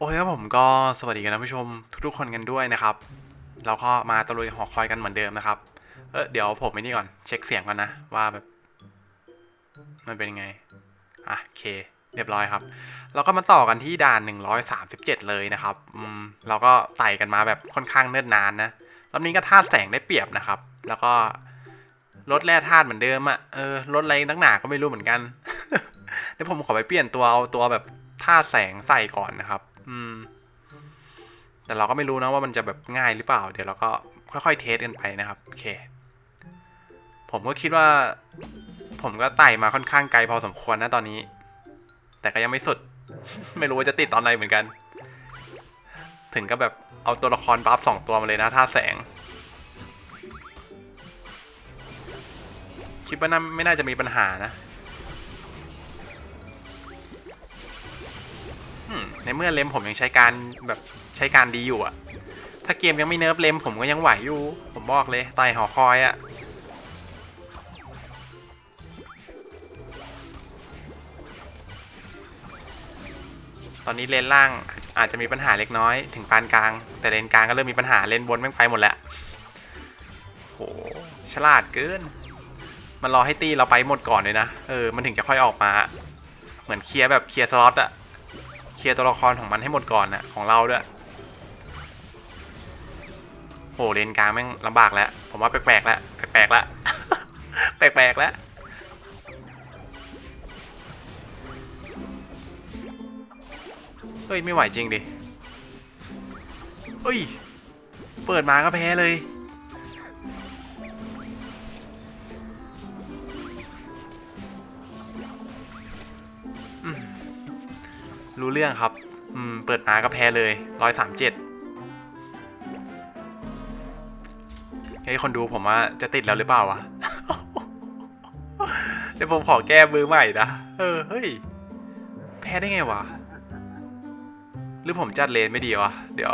โอเคครับผมก็สวัสดีกันท่านผู้ชมทุกๆคนกันด้วยนะครับ เราก็มาตะลุยหอคอยกันเหมือนเดิมนะครับ เออเดี๋ยวผมไปนี่ก่อนเช็คเสียงก่อนนะว่าแบบ มันเป็นยังไง อะโอเค เรียบร้อยครับ เราก็มาต่อกันที่ด่าน 137 เลยนะครับ อืมเราก็ไต่กันมาแบบค่อนข้างเนิ่นนานนะรอบนี้ก็ธาตุแสงได้เปรียบนะครับ แล้วก็ลดแร่ธาตุเหมือนเดิมอะ่ะเออลดอะไรตั้งหนาก็ไม่รู้เหมือนกันเดี๋ยวผมขอไปเปลี่ยนตัวเอาตัวแบบธาตุแสงใส่ก่อนนะครับ อืม แต่เราก็ไม่รู้นะว่ามันจะแบบง่ายหรือเปล่า เดี๋ยวเราก็ค่อยๆเทสกันไปนะครับโอเค ผมก็คิดว่า ผมก็ไต่มาค่อนข้างไกลพอสมควรนะตอนนี้ แต่ก็ยังไม่สุด ไม่รู้ว่าจะติดตอนไหนเหมือนกัน ถึงก็แบบเอาตัวละครบัฟสองตัวมาเลยนะท่าแสงคิดว่าน่าไม่น่าจะมีปัญหานะ ในเมื่อเลมผมยังใช้การแบบใช้การดีอยู่อะถ้าเกมยังไม่เนิร์ฟเลมผมก็ยังไหวอยู่ ผมบอกเลยไต่หอคอยอะตอนนี้เลนล่างอาจจะมีปัญหาเล็กน้อยถึงปานกลาง แต่เลนกลางก็เริ่มมีปัญหาเลนบนแม่งไปหมดแล้วโหฉลาดเกิน มันรอให้ตีเราไปหมดก่อนเลยนะ เออ มันถึงจะค่อยออกมา เหมือนเคลียร์แบบเคลียร์สล็อตอะ เคลียร์ตัวละครของมันให้หมดก่อนอะของเราด้วยโหเลนกลางแม่งลำบากแล้ว ผมว่าแปลกๆแล้วแปลกๆแล้วแปลกๆแล้วเฮ้ย ไม่ไหวจริงดิเฮ้ย เปิดมาก็แพ้เลย รู้เรื่องครับ อืม เปิดมาก็แพ้เลยร้อยสามเจ็ดเฮ้ยคนดูผมว่าจะติดแล้วหรือเปล่าวะ เดี๋ยวผมขอแก้มือใหม่นะ เออ เฮ้ย แพ้ได้ไงวะ หรือผมจัดเลนไม่ดีวะ เดี๋ยว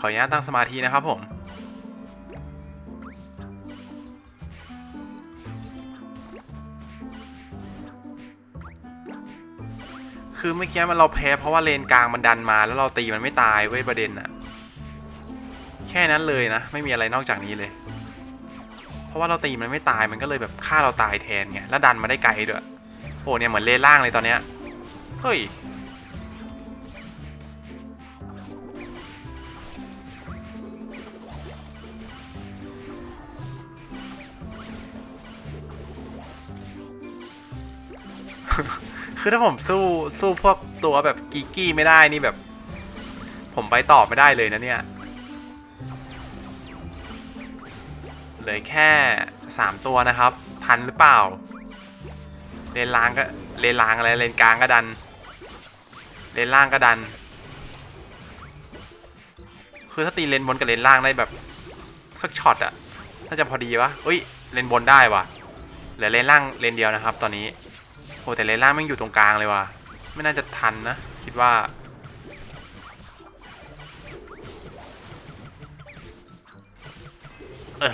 ขออนุญาตตั้งสมาธินะครับผม คือเมื่อกี้มันเราแพ้เพราะว่าเลนกลางมันดันมาแล้วเราตีมันไม่ตายเว้ยประเด็นอะแค่นั้นเลยนะไม่มีอะไรนอกจากนี้เลย เพราะว่าเราตีมันไม่ตายมันก็เลยแบบฆ่าเราตายแทนไงแล้วดันมาได้ไกลด้วยโอ้เนี่ยเหมือนเลนล่างเลยตอนเนี้ยเฮ้ย คือถ้าผมสู้สู้พวกตัวแบบกีกี้ไม่ได้นี่แบบ ผมไปต่อไม่ได้เลยนะเนี่ยเหลือแค่สามตัวนะครับ ทันหรือเปล่า เลนล่างก็เลนล่างอะไรเลนกลางก็ดัน เลนล่างก็ดัน คือถ้าตีเลนบนกับเลนล่างได้แบบสักช็อตอะน่าจะพอดีวะเฮ้ยเลนบนได้วะเหลือเลนล่างเลนเดียวนะครับ ตอนนี้ อ้แต่เลล่างแม่อยู่ตรงกลางเลยว่ะ ไม่น่าจะทันนะ คิดว่า เออ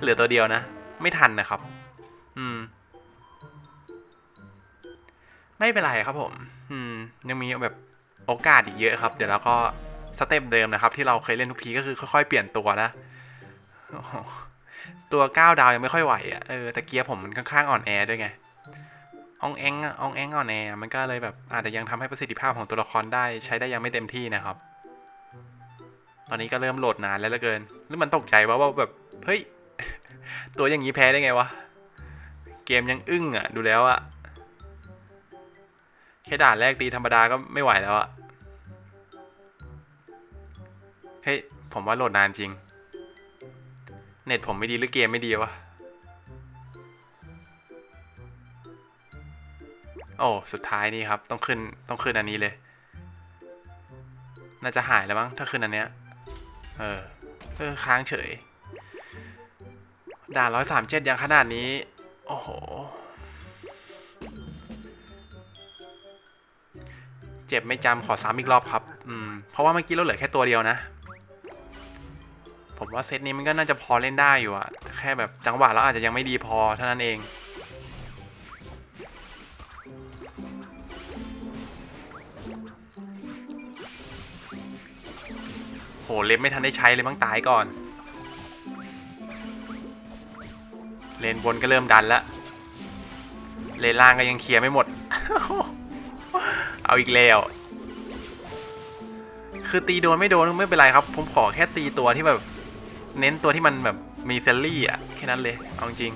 เหลือตัวเดียวนะ ไม่ทันนะครับ อืม ไม่เป็นไรครับผม อืม ยังมีแบบโอกาสอีกเยอะครับ เดี๋ยวเราก็สเต็ปเดิมนะครับ ที่เราเคยเล่นทุกทีก็คือค่อยๆเปลี่ยนตัวนะ ตัวเก้าดาวยังไม่ค่อยไหวอะเออแต่เกียร์ผมมันค่อนข้างอ่อนแอด้วยไงอองแองอองแองอ่อนแอมันก็เลยแบบอาจจะยังทำให้ประสิทธิภาพของตัวละครได้ใช้ได้ยังไม่เต็มที่นะครับ ตอนนี้ก็เริ่มโหลดนานแล้วเหลือเกินหรือมันตกใจว่าว่าแบบเฮ้ยตัวอย่างนี้แพ้ได้ไงวะเกมยังอึ้งอะ ดูแล้วอะแค่ด่านแรกตีธรรมดาก็ไม่ไหวแล้วอะเฮ้ย ผมว่าโหลดนานจริง เน็ตผมไม่ดีหรือเกมไม่ดีวะ โอ้ สุดท้ายนี่ครับ ต้องขึ้น ต้องขึ้นอันนี้เลย น่าจะหายแล้วมั้ง ถ้าขึ้นอันเนี้ย เออ เออ ค้างเฉย ด่าร้อยสามเจ็ดยังขนาดนี้ โอ้โห เจ็บไม่จำขอซ้ำอีกรอบครับ อืม เพราะว่าเมื่อกี้เราเหลือแค่ตัวเดียวนะ ผมว่าเซตนี้มันก็น่าจะพอเล่นได้อยู่อะแค่แบบจังหวะเราอาจจะยังไม่ดีพอเท่านั้นเองโหเล็บไม่ทันได้ใช้เลยมั้งตายก่อน เลนบนก็เริ่มดันละเลนล่างก็ยังเคลียร์ไม่หมด เอาอีกแล้วคือตีโดนไม่โดนไม่เป็นไรครับ ผมขอแค่ตีตัวที่แบบ เน้นตัวที่มันแบบมีเซลลี่อะแค่นั้นเลยเอาจริง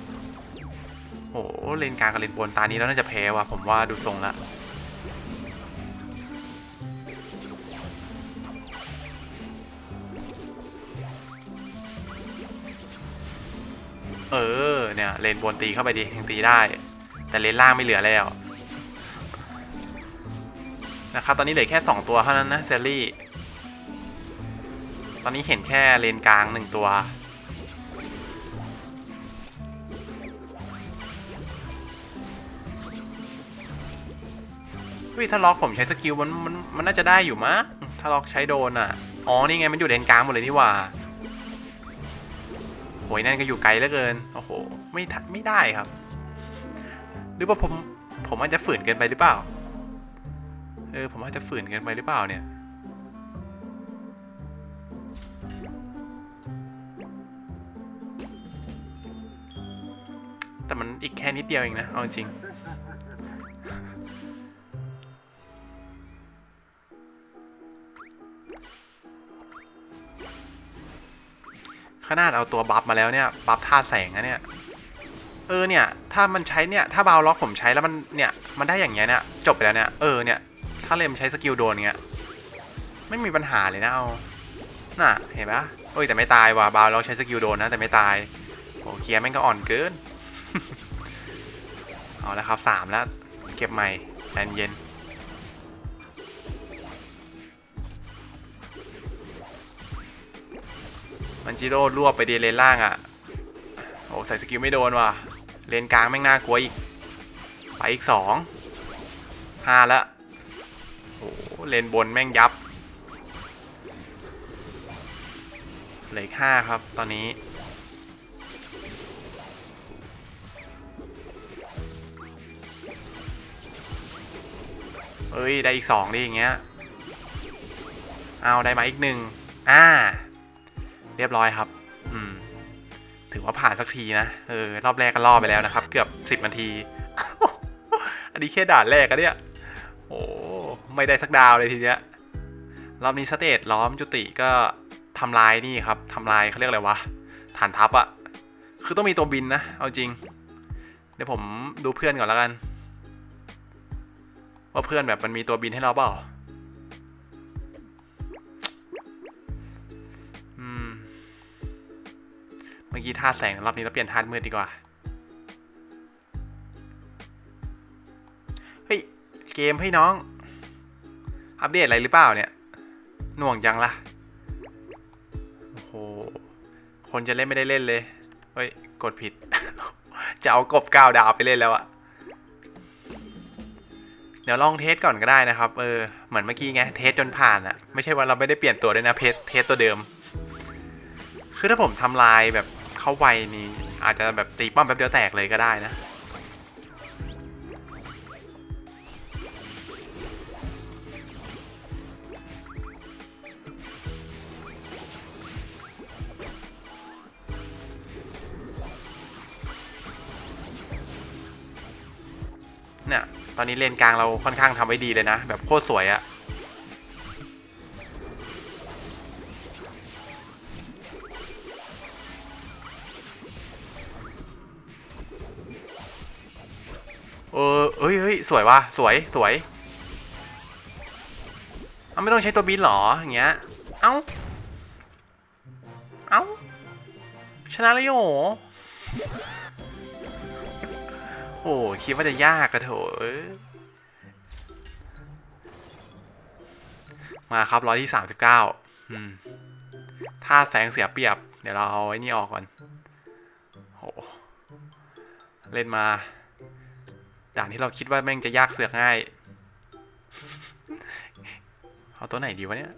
โอ้โหเลนกลางกับเลนบนตานี้แล้วน่าจะแพ้ว่ะผมว่าดูทรงละเออเนี่ยเลนบนตีเข้าไปดิยังตีได้ แต่เลนล่างไม่เหลือแล้วนะครับตอนนี้เหลือแค่ 2 ตัวเท่านั้นนะเซลลี่ ตอนนี้เห็นแค่เลนกลางหนึ่งตัวเฮ้ยถ้าล็อกผมใช้สกิลมันมันมันน่าจะได้อยู่มั้งถ้าล็อกใช้โดนอะ อ๋อ นี่ไงมันอยู่เลนกลางหมดเลยนี่ว่าโหยนั่นก็อยู่ไกลเหลือเกิน โอ้โห ไม่ทันไม่ได้ครับ หรือว่าผมผมอาจจะฝืนเกินไปหรือเปล่า เออ ผมอาจจะฝืนเกินไปหรือเปล่าเนี่ย แต่มันอีกแค่นิดเดียวเองนะ เอาจริง ขนาดเอาตัวบัฟมาแล้วเนี่ย บัฟท่าแสงนะเนี่ย เออเนี่ย ถ้ามันใช้เนี่ย ถ้าบาวล็อกผมใช้แล้วมันเนี่ย มันได้อย่างเงี้ยเนี่ย จบไปแล้วเนี่ย เออเนี่ย ถ้าเลมใช้สกิลโดนเงี้ย ไม่มีปัญหาเลยนะเอา น่ะ เห็นปะโอ้ยแต่ไม่ตายว่ะบาวล็อกใช้สกิลโดนนะแต่ไม่ตายโอเกียร์แม่งก็อ่อนเกิน เอาแล้วครับสามแล้ว เก็บใหม่แอนเย็นมันจิโร่รวบไปเดีเลนล่างอะ โอ้ใส่สกิลไม่โดนว่ะ เลนกลางแม่งน่ากลัวอีก ไปอีกสองห้าแล้วโอ้เลนบนแม่งยับเหลืออีกห้าครับตอนนี้ เอ้ย ได้อีกสองดิอย่างเงี้ย เอาได้มาอีกหนึ่งอ่า เรียบร้อยครับ อืม ถือว่าผ่านสักทีนะ เออ รอบแรกก็ล่อไปแล้วนะครับ เกือบสิบนาที อันนี้แค่ด่านแรกอะเนี่ย โอ้ไม่ได้สักดาวเลยทีเนี้ย รอบนี้สเตทล้อมจุติก็ทำลายนี่ครับทำลายเขาเรียกอะไรวะ ฐานทัพอะคือต้องมีตัวบินนะ เอาจริง เดี๋ยวผมดูเพื่อนก่อนแล้วกัน ว่าเพื่อนแบบมันมีตัวบินให้เราเปล่าอืมเมื่อกี้ธาแสงรอบนี้เราเปลี่ยนธามืดดีกว่า เฮ้ย เกมให้น้อง อัปเดตอะไรหรือเปล่าเนี่ย หน่วงจังล่ะ โอ้โห คนจะเล่นไม่ได้เล่นเลย เฮ้ย กดผิด จะเอากบก้าวดาวไปเล่นแล้วอะ เดี๋ยวลองเทสก่อนก็ได้นะครับ เออ เหมือนเมื่อกี้ไง เทสจนผ่านอะไม่ใช่ว่าเราไม่ได้เปลี่ยนตัวด้วยนะเพสเทสตัวเดิม คือถ้าผมทำลายแบบเข้าไวนี่อาจจะแบบตีป้อมแป๊บเดียวแตกเลยก็ได้นะ เนี่ย ตอนนี้เลนกลางเราค่อนข้างทำไว้ดีเลยนะ แบบโคตรสวยอะเออเอ้ยเฮ้ยสวยว่ะสวยสวยเอาไม่ต้องใช้ตัวบินหรออย่างเงี้ย เอ้า เอ้า ชนะแล้วโย โอ้คิดว่าจะยากกระโถมาครับร้อยที่สามสิบเก้าถ้าแสงเสียเปรียบ เดี๋ยวเราเอาไอ้นี่ออกก่อนโหเล่นมา ด่านที่เราคิดว่าแม่งจะยากเสือกง่าย เอาตัวไหนดีวะเนี่ย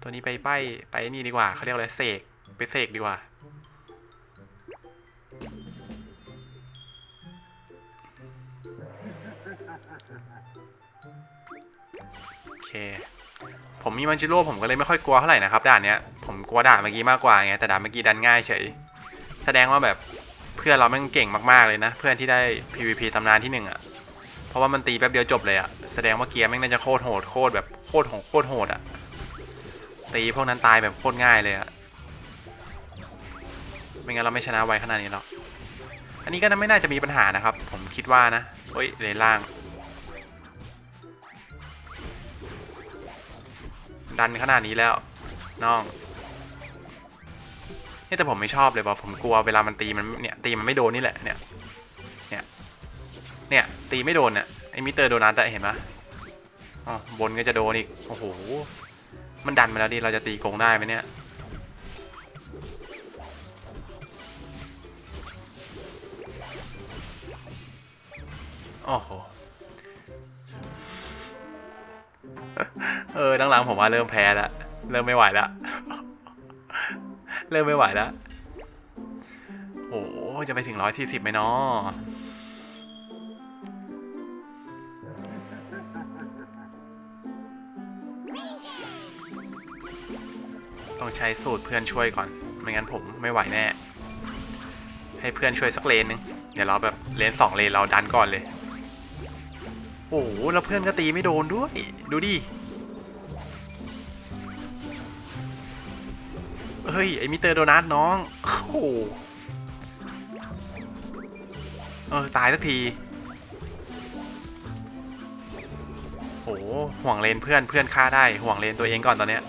ตัวนี้ไปใบไปนี่ดีกว่าเขาเรียกอะไรเสกไปเสกดีกว่า โอเค ผมมีมันจิโร่ผมก็เลยไม่ค่อยกลัวเท่าไหร่นะครับด่านเนี้ยผมกลัวด่านเมื่อกี้มากกว่าไงแต่ด่านเมื่อกี้ดันง่ายเฉย แสดงว่าแบบเพื่อนเราแม่งเก่งมากๆเลยนะ เพื่อนที่ได้ PVP ตำนานที่หนึ่งอะเพราะว่ามันตีแป๊บเดียวจบเลยอะแสดงว่าเกียร์แม่งน่าจะโคตรโหดโคตรแบบโคตรโหดโคตรโหดอะตีพวกนั้นตายแบบโคตรง่ายเลยอะไม่งั้นเราไม่ชนะไวขนาดนี้หรอก อันนี้ก็ไม่น่าจะมีปัญหานะครับ ผมคิดว่านะเฮ้ยเลนล่าง ดันขนาดนี้แล้วน้องนี่แต่ผมไม่ชอบเลยว่ะผมกลัวเวลามันตีมันเนี่ยตีมันไม่โดนนี่แหละเนี่ยเนี่ยเนี่ยตีไม่โดนเนี่ยไอ้มิเตอร์โดนัทอะเห็นปะอ๋อบนก็จะโดนอีกโอ้โหมันดันมาแล้วดิเราจะตีโกงได้ไหมเนี่ยโอ้โห เออหลังๆผมว่าเริ่มแพ้แล้วเริ่มไม่ไหวแล้วเริ่มไม่ไหวแล้วโอ้จะไปถึงร้อยสี่สิบไหมเนาะต้องใช้สูตรเพื่อนช่วยก่อน ไม่งั้นผมไม่ไหวแน่ ให้เพื่อนช่วยสักเลนนึง เดี๋ยวเราแบบเลนสองเลนเราดันก่อนเลย โอ้โหแล้วเพื่อนก็ตีไม่โดนด้วย ดูดิ เฮ้ย ไอมิเตอร์โดนัทน้อง โอ้โหเออ ตายสักที โอ้โหห่วงเลนเพื่อนเพื่อนฆ่าได้ ห่วงเลนตัวเองก่อนตอนเนี้ย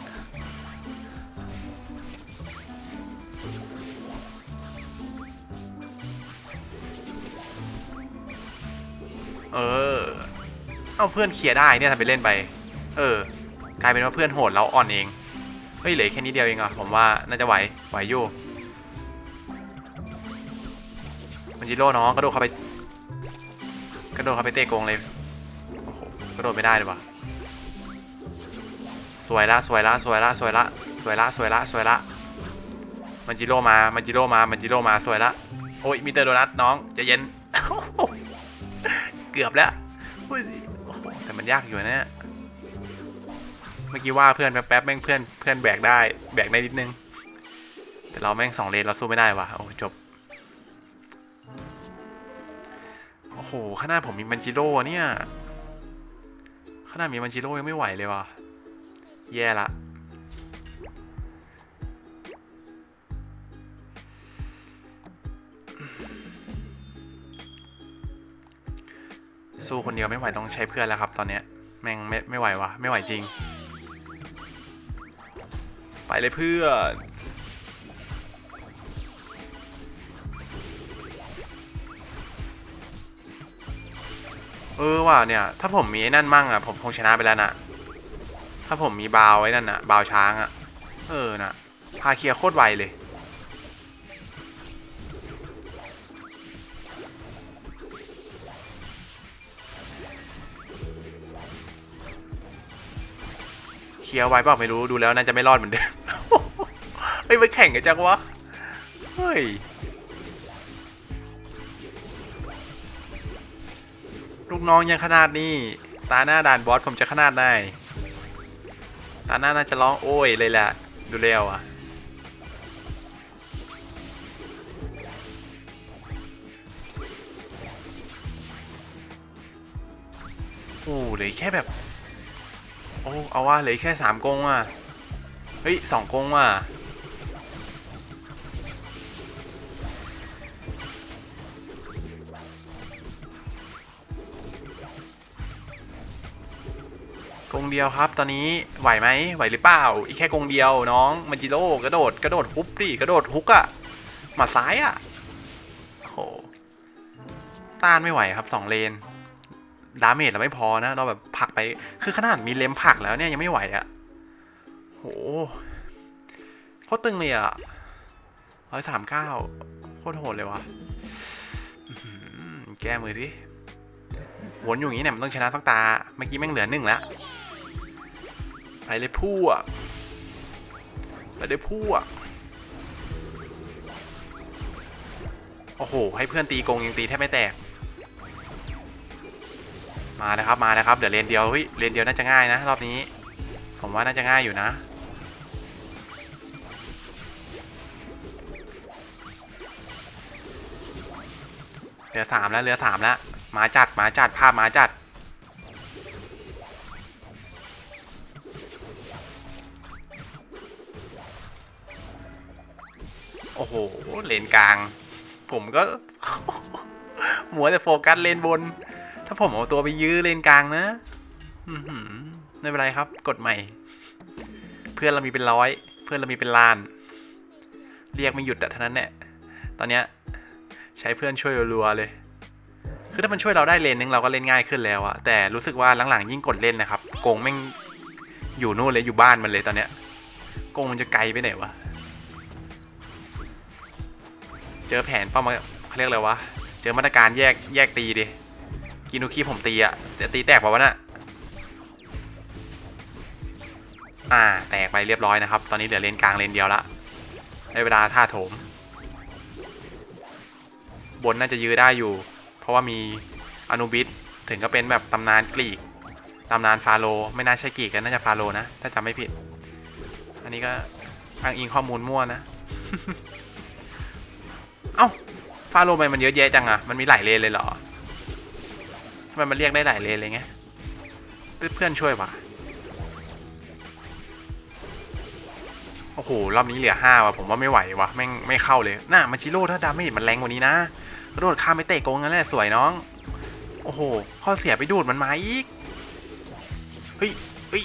เอาเพื่อนเคลียร์ได้เนี่ยทำไปเล่นไป เออ กลายเป็นว่าเพื่อนโหดเราอ่อนเอง เฮ้ยเหลือแค่นี้เดียวเองอะผมว่าน่าจะไหวไหวอยู่มันจิโร่น้องกระโดดเข้าไป กระโดดเข้าไปเตะโกงเลยกระโดดไม่ได้เลยว่ะสวยละสวยละสวยละสวยละสวยละสวยละสวยละมันจิโร่มามันจิโร่มามันจิโร่มาสวยละโอ้ยมิสเตอร์โดนัทน้องจะเย็น เกือบแล้ว แต่มันยากอยู่นะเนี่ยเมื่อกี้ว่าเพื่อนแป๊บๆแม่งเพื่อนเพื่อนแบกได้แบกได้นิดนึง แต่เราแม่งสองเลนเราสู้ไม่ได้ว่ะโอ้จบโอ้โหข้างหน้าผมมีมันจิโร่เนี่ยข้างหน้ามีมันจิโร่ยังไม่ไหวเลยว่ะแย่ละ สู้คนเดียวไม่ไหวต้องใช้เพื่อนแล้วครับ ตอนเนี้ยแม่งไม่ไม่ไหววะไม่ไหวจริง ไปเลยเพื่อนเออว่ะเนี่ย ถ้าผมมีไอ้นั่นมั่งอะผมคงชนะไปแล้วนะถ้าผมมีบาวไว้นั่นน่ะบาวช้างอะ เออน่ะพาเคลียร์โคตรไวเลย ลียร์ไว้เปล่าไม่รู้ดูแล้วน่าจะไม่รอดเหมือนเดิมเฮ้ยไปแข่งกันจังวะเฮ้ยลูกน้องยังขนาดนี้ ตาหน้าด่านบอสผมจะขนาดไหนตาหน้าน่าจะร้องโอ้ยเลยแหละ ดูเร็วอะ โอ้เลยแค่แบบ โอ้ เอาว่าเหลือแค่สามกงว่ะ เฮ้ยสองกงว่ะ กงเดียวครับ ตอนนี้ไหวไหมไหวหรือเปล่า อีกแค่กงเดียวน้องมันจิโร่กระโดดกระโดดฮุบดิกระโดดฮุกอะหมาซ้ายอะโอ้โหต้านไม่ไหวครับสองเลน ดาเมจเราไม่พอนะ เราแบบผักไป คือขนาดมีเลมผักแล้วเนี่ยยังไม่ไหวอะ่ะโหโคตรตึงเลยอะ่ะร้อยสามเก้าโคตรโหดเลยวะ่ะแก้มือดิวนอยู่อย่างนี้เนี่ยมันต้องชนะต้องตา เมื่อกี้แม่งเหลือหนึ่งแล้วไปเลยพวกไปเลยพวกโอ้โห ให้เพื่อนตีกงยังตีแทบไม่แตก มาแล้วครับมาแล้วครับเดี๋ยวเลนเดียวเฮ้ยเลนเดียวน่าจะง่ายนะรอบนี้ ผมว่าน่าจะง่ายอยู่นะเหลือสามแล้วเหลือสามแล้วหมาจัดหมาจัดภาพหมาจัดโอ้โห เลนกลาง ผมก็หัวแต่โฟกัสเลนบน ถ้าผมเอาตัวไปยื้อเลนกลางนะไม่เป็นไรครับ กดใหม่ เพื่อนเรามีเป็นร้อย เพื่อนเรามีเป็นล้าน เรียกไม่หยุดอะเท่านั้นแหละตอนเนี้ยใช้เพื่อนช่วยรัวๆเลย คือถ้ามันช่วยเราได้เลนนึงเราก็เล่นง่ายขึ้นแล้วอะแต่รู้สึกว่าหลังๆยิ่งกดเล่นนะครับโกงแม่งอยู่นู่นเลยอยู่บ้านมันเลยตอนเนี้ยโกงมันจะไกลไปไหนวะเจอแผนเป้ามาเขาเรียกอะไรวะเจอมาตรการแยกแยกตีดิ กินุคีผมตีอะจะตีแตกป่าวะน่ะอ่า แตกไปเรียบร้อยนะครับ ตอนนี้เหลือเลนกลางเลนเดียวละ ได้เวลาท่าโถม บนน่าจะยื้อได้อยู่ เพราะว่ามีอนุบิสถึงก็เป็นแบบตำนานกรีก ตำนานฟาโรไม่น่าใช่กรีกกันน่าจะฟาโรนะ ถ้าจำไม่ผิด อันนี้ก็อ้างอิงข้อมูลมั่วนะ เอ้า ฟาโรไปมันเยอะแยะจังอะมันมีหลายเลนเลยเหรอ ทำไมมันเรียกได้หลายเลนเลยไงเพื่อนช่วยวะโอ้โหรอบนี้เหลือห้าว่ะผมว่าไม่ไหวว่ะแม่งไม่เข้าเลยน่ามาจิโร่ถ้าดาไม่เห็นมันแรงกว่านี้นะกระโดดข้ามไปเตะโกงงั้นแหละสวยน้อง โอ้โหข้อเสียไปดูดมันมาอีกเฮ้ยเฮ้ย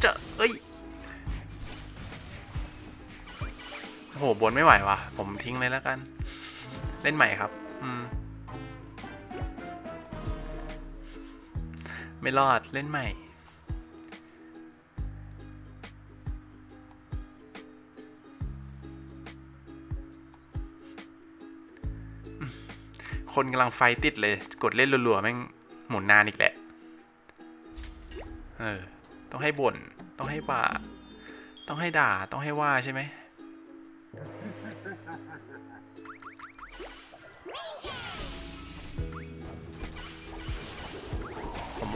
เจะเอ้ยโอ้โหบนไม่ไหวว่ะ ผมทิ้งเลยแล้วกัน เล่นใหม่ครับ อืม ไม่รอดเล่นใหม่ คนกำลังไฟติดเลย กดเล่นรัวๆแม่งหมุนนานอีกแหละ เออ ต้องให้บ่น ต้องให้ว่า ต้องให้ด่า ต้องให้ว่าใช่ไหม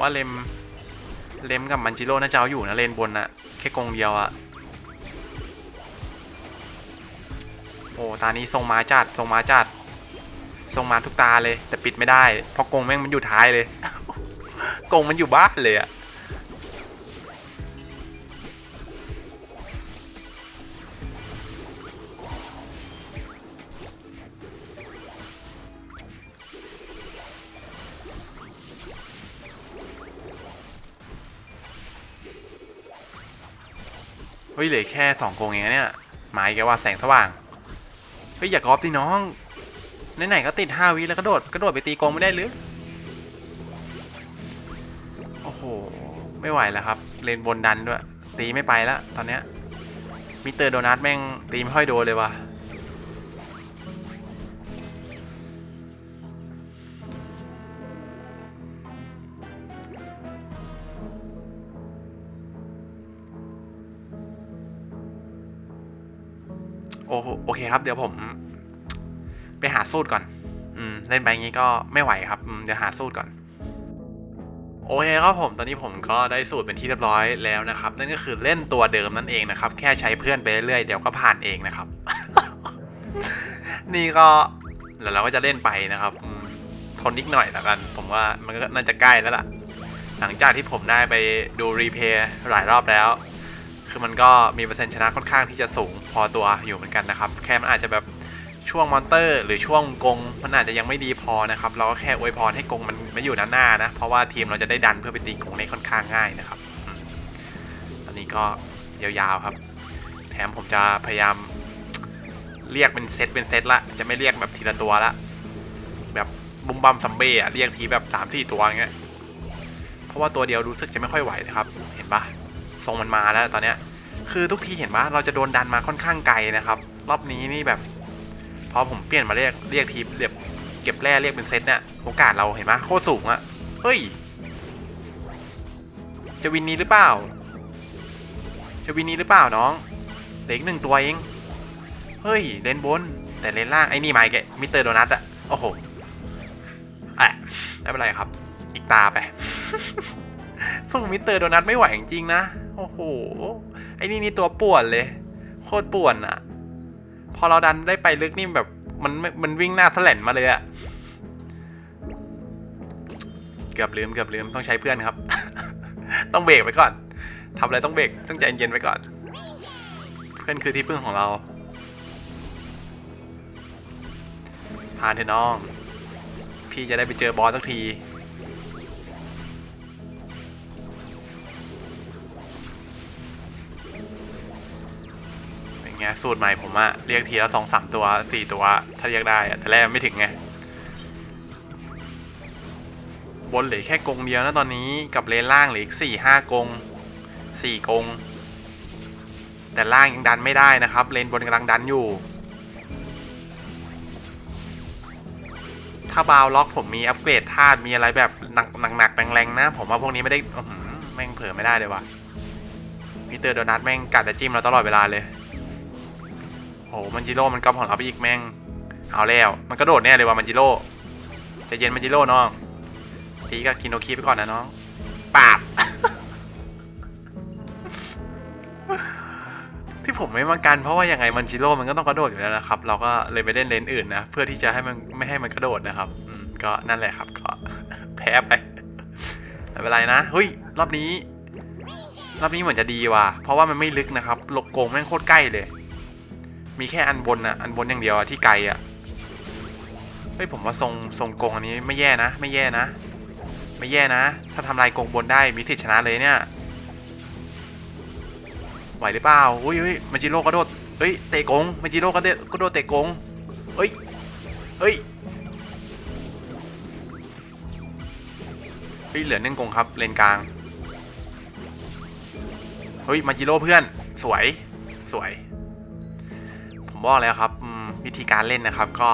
ว่าเลมเลมกับมันจิโร่น่าจะเอาอยู่นะเลนบนอะแค่กงเดียวอะโอ้ตานี้ทรงมาจัดทรงมาจัดทรงมาทุกตาเลย แต่ปิดไม่ได้ เพราะกงแม่งมันอยู่ท้ายเลย กงมันอยู่บ้านเลยอะ ฮ้ยเหลือแค่สองกงเองนะเนี่ยหมายแกว่าแสงสว่างเฮ้ยอย่ากรอบดิน้องไหนๆก็ติดห้าวิแล้วกระโดดกระโดดไปตีกงไม่ได้หรือโอ้โหไม่ไหวแล้วครับ เลนบนดันด้วย ตีไม่ไปแล้วตอนเนี้ยมิเตอร์โดนัทแม่งตีไม่ค่อยโดนเลยว่ะ โอโอเคครับ เดี๋ยวผม ไปหาสูตรก่อน อืม เล่นไปงี้ก็ไม่ไหวครับเดี๋ยวหาสูตรก่อน โอเคครับผม ตอนนี้ผมก็ได้สูตรเป็นที่เรียบร้อยแล้วนะครับ นั่นก็คือเล่นตัวเดิมนั่นเองนะครับ แค่ใช้เพื่อนไปเรื่อยๆ เดี๋ยวก็ผ่านเองนะครับ นี่ก็แล้วเราก็จะเล่นไปนะครับทนนิดหน่อยแล้วกัน ผมว่ามันก็น่าจะใกล้แล้วล่ะ หลังจากที่ผมได้ไปดูรีเพย์หลายรอบแล้ว คือมันก็มีเปอร์เซ็นต์ชนะค่อนข้างที่จะสูงพอตัวอยู่เหมือนกันนะครับ แค่มันอาจจะแบบช่วงมอนเตอร์ หรือช่วงกงมันอาจจะยังไม่ดีพอนะครับ เราก็แค่อวยพรให้กงมันไม่อยู่หน้านะ เพราะว่าทีมเราจะได้ดันเพื่อไปตีกงได้ค่อนข้างง่ายนะครับอืมตอนนี้ก็ยาวๆครับ แถมผมจะพยายามเรียกเป็นเซตเป็นเซตละจะไม่เรียกแบบทีละตัวละ แบบบุมบัมซัมเบ้อะเรียกทีแบบสามสี่ตัวเงี้ยเพราะว่าตัวเดียวรู้สึกจะไม่ค่อยไหวนะครับ เห็นปะ ทรงมันมาแล้วตอนเนี้ย คือทุกทีเห็นปะเราจะโดนดันมาค่อนข้างไกลนะครับ รอบนี้นี่แบบพอผมเปลี่ยนมาเรียกเรียกทีเรียบเก็บแร่เรียกเป็นเซตเนี่ยโอกาสเราเห็นปะโคตรสูงอะเฮ้ย จะวินนี้หรือเปล่า จะวินนี้หรือเปล่าน้องเหลืออีกหนึ่งตัวเองเฮ้ยเลนบน แต่เลนล่างไอ้นี่มาอีกแกมิสเตอร์โดนัทอะโอ้โหอะไม่เป็นไรครับ อีกตาไปสู้มิสเตอร์โดนัทไม่ไหวจริงนะ อ้โอ้โห ไอ้นี่นี่ตัวป่วนเลย โคตรป่วนอะพอเราดันได้ไปลึกนี่แบบ มันมันวิ่งหน้าแถลนมาเลยอะเกือบลืมเกือบลืมต้องใช้เพื่อนครับ ต้องเบรกไว้ก่อนทำอะไรต้องเบรกต้องใจเย็นไว้ก่อน เพื่อนคือที่พึ่งของเราผ่านเถอะน้อง พี่จะได้ไปเจอบอสสักที เป็นไงสูตรใหม่ผมอะเรียกทีละสองสามตัวสี่ตัว ถ้าเรียกได้อะแต่แรกไม่ถึงไงบนเหลือแค่กงเดียวนะตอนนี้กับเลนล่างเหลืออีกสี่ห้ากงสี่กง แต่ล่างยังดันไม่ได้นะครับ เลนบนกำลังดันอยู่ ถ้าบาวล็อกผมมีอัปเกรดธาตุมีอะไรแบบหนักหนักๆแรงๆนะ ผมว่าพวกนี้ไม่ได้แม่งเผลอไม่ได้เลยว่ะพีเตอร์โดนัทแม่งกัดจะจิ้มเราตลอดเวลาเลย โหมันจิโร่ มันกำของเราไปอีกแม่ง เอาแล้ว มันกระโดดแน่เลยว่ะมันจิโร่จะเย็นมันจิโร่น้องตีก็กินโอคีไปก่อนนะน้องปาบ ที่ผมไม่มากันเพราะว่ายังไงมันจิโร่ มันก็ต้องกระโดดอยู่แล้วนะครับ เราก็เลยไปเล่นเลนอื่นนะ เพื่อที่จะให้มันไม่ให้มันกระโดดนะครับ ก็นั่นแหละครับ ก็แพ้ไปไม่เป็นไรนะเฮ้ย รอบนี้ รอบนี้เหมือนจะดีว่ะ เพราะว่ามันไม่ลึกนะครับลกโกงแม่งโคตรใกล้เลย มีแค่อันบนอะอันบนอย่างเดียวอะที่ไกลอะเฮ้ยผมว่าทรงทรงกงอันนี้ไม่แย่นะ ไม่แย่นะ ไม่แย่นะ ถ้าทำลายกงบนได้มีสิทธิชนะเลยเนี่ยไหวหรือเปล่าอุ้ยอุ้ยมาจิโร่กระโดดเฮ้ยเตะกงมาจิโร่กระโดดกระโดดเตะกงเฮ้ยเฮ้ยเฮ้ยเหลือหนึ่งกงครับเลนกลางเฮ้ยมาจิโร่เพื่อนสวยสวย บอกแล้วครับวิธีการเล่นนะครับ ก็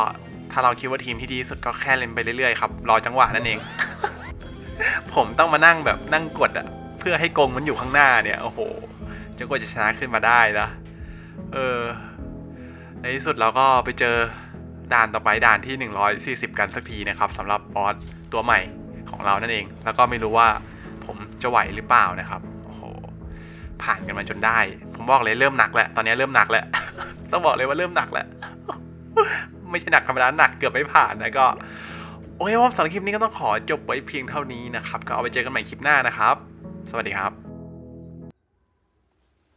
ถ้าเราคิดว่าทีมที่ดีสุดก็แค่เล่นไปเรื่อยๆครับรอจังหวะนั่นเอง ผมต้องมานั่งแบบนั่งกดอะเพื่อให้กงมันอยู่ข้างหน้าเนี่ยโอ้โหจนกว่าจะชนะขึ้นมาได้นะเออ ในที่สุดเราก็ไปเจอด่านต่อไปด่านที่ 140 กันสักทีนะครับสำหรับบอสตัวใหม่ของเรานั่นเอง แล้วก็ไม่รู้ว่าผมจะไหวหรือเปล่านะครับ ผ่านกันมาจนได้ ผมบอกเลยเริ่มหนักแล้วตอนนี้เริ่มหนักแล้ว ต้องบอกเลยว่าเริ่มหนักแล้วไม่ใช่หนักธรรมดาหนักเกือบไม่ผ่านนะก็โอเคว่าสำหรับคลิปนี้ก็ต้องขอจบไว้เพียงเท่านี้นะครับ ก็เอาไปเจอกันใหม่คลิปหน้านะครับ สวัสดีครับ